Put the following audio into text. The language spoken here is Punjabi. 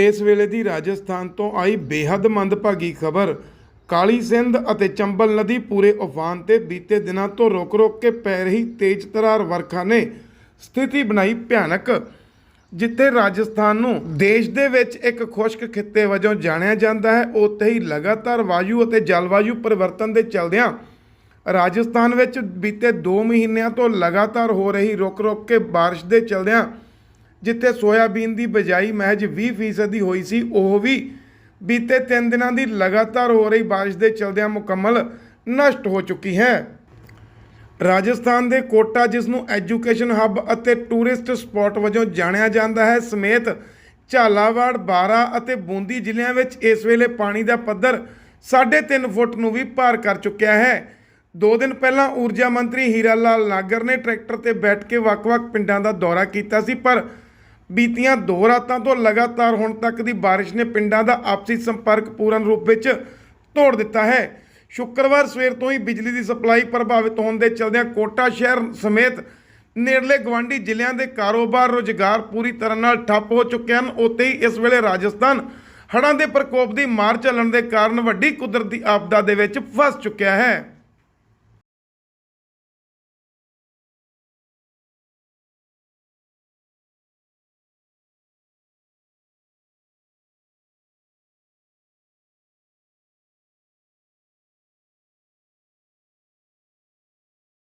ਇਸ ਵੇਲੇ ਦੀ ਰਾਜਸਥਾਨ ਤੋਂ ਆਈ ਬੇਹੱਦ ਮੰਦਭਾਗੀ ਖਬਰ। ਕਾਲੀ ਸਿੰਧ ਅਤੇ ਚੰਬਲ ਨਦੀ ਪੂਰੇ ਉਫਾਨ ਤੇ ਬੀਤੇ ਦਿਨਾਂ ਤੋਂ ਰੁਕ-ਰੁਕ ਕੇ ਪੈ ਰਹੀ ਤੇਜ਼ ਤਰਾਰ ਵਰਖਾ ਨੇ ਸਥਿਤੀ ਬਣਾਈ ਭਿਆਨਕ, ਜਿੱਥੇ ਰਾਜਸਥਾਨ ਨੂੰ ਦੇਸ਼ ਦੇ ਵਿੱਚ ਇੱਕ ਖੁਸ਼ਕ ਖਿੱਤੇ ਵਜੋਂ ਜਾਣਿਆ ਜਾਂਦਾ ਹੈ। ਉੱਥੇ ਹੀ ਲਗਾਤਾਰ ਵਾਯੂ ਅਤੇ ਜਲਵਾਯੂ ਪਰਿਵਰਤਨ ਦੇ ਚਲਦਿਆਂ ਰਾਜਸਥਾਨ ਵਿੱਚ ਬੀਤੇ 2 ਮਹੀਨਿਆਂ ਤੋਂ ਲਗਾਤਾਰ ਹੋ ਰਹੀ ਰੁਕ-ਰੁਕ ਕੇ ਬਾਰਿਸ਼ ਦੇ ਚਲਦਿਆਂ ਜਿੱਥੇ ਸੋਇਆਬੀਨ ਦੀ ਬਜਾਈ ਮਹਿਜ 20% ਦੀ ਹੋਈ ਸੀ, ਉਹ ਵੀ ਬੀਤੇ 3 ਦਿਨਾਂ ਦੀ ਲਗਾਤਾਰ ਹੋ ਰਹੀ ਬਾਰਿਸ਼ ਦੇ ਚਲਦਿਆਂ ਮੁਕੰਮਲ ਨਸ਼ਟ ਹੋ ਚੁੱਕੀ ਹੈ। ਰਾਜਸਥਾਨ ਦੇ ਕੋਟਾ, ਜਿਸ ਨੂੰ ਐਜੂਕੇਸ਼ਨ ਹੱਬ ਅਤੇ ਟੂਰਿਸਟ ਸਪੌਟ ਵਜੋਂ ਜਾਣਿਆ ਜਾਂਦਾ ਹੈ, ਸਮੇਤ ਝਾਲਾਵਾੜ, ਬਾਰਾ ਅਤੇ ਬੂੰਦੀ ਜ਼ਿਲ੍ਹਿਆਂ ਵਿੱਚ ਇਸ ਵੇਲੇ ਪਾਣੀ ਦਾ ਪੱਧਰ 3.5 ਫੁੱਟ ਨੂੰ ਵੀ ਪਾਰ ਕਰ ਚੁੱਕਿਆ ਹੈ। ਦੋ ਦਿਨ ਪਹਿਲਾਂ ਊਰਜਾ ਮੰਤਰੀ ਹੀਰਾ ਲਾਲ ਨਾਗਰ ਨੇ ਟਰੈਕਟਰ ਤੇ ਬੈਠ ਕੇ ਵੱਖ-ਵੱਖ ਪਿੰਡਾਂ ਦਾ ਦੌਰਾ ਕੀਤਾ ਸੀ, ਪਰ ਬੀਤੀਆਂ ਦੋ ਰਾਤਾਂ ਤੋਂ ਲਗਾਤਾਰ ਹੁਣ ਤੱਕ ਦੀ ਬਾਰਿਸ਼ ਨੇ ਪਿੰਡਾਂ ਦਾ ਆਪਸੀ ਸੰਪਰਕ ਪੂਰਨ ਰੂਪ ਵਿੱਚ ਤੋੜ ਦਿੱਤਾ ਹੈ। ਸ਼ੁੱਕਰਵਾਰ ਸਵੇਰ ਤੋਂ ਹੀ ਬਿਜਲੀ ਦੀ ਸਪਲਾਈ ਪ੍ਰਭਾਵਿਤ ਹੋਣ ਦੇ ਚਲਦਿਆਂ ਕੋਟਾ ਸ਼ਹਿਰ ਸਮੇਤ ਨੇੜਲੇ ਗਵਾਂਢੀ ਜ਼ਿਲ੍ਹਿਆਂ ਦੇ ਕਾਰੋਬਾਰ ਰੁਜ਼ਗਾਰ ਪੂਰੀ ਤਰ੍ਹਾਂ ਨਾਲ ਠੱਪ ਹੋ ਚੁੱਕੇ ਹਨ। ਉੱਥੇ ਹੀ ਇਸ ਵੇਲੇ ਰਾਜਸਥਾਨ ਹੜ੍ਹਾਂ ਦੇ ਪ੍ਰਕੋਪ ਦੀ ਮਾਰ ਚੱਲਣ ਦੇ ਕਾਰਨ ਵੱਡੀ ਕੁਦਰਤੀ ਆਪਦਾ ਦੇ ਵਿੱਚ ਫਸ ਚੁੱਕਿਆ ਹੈ।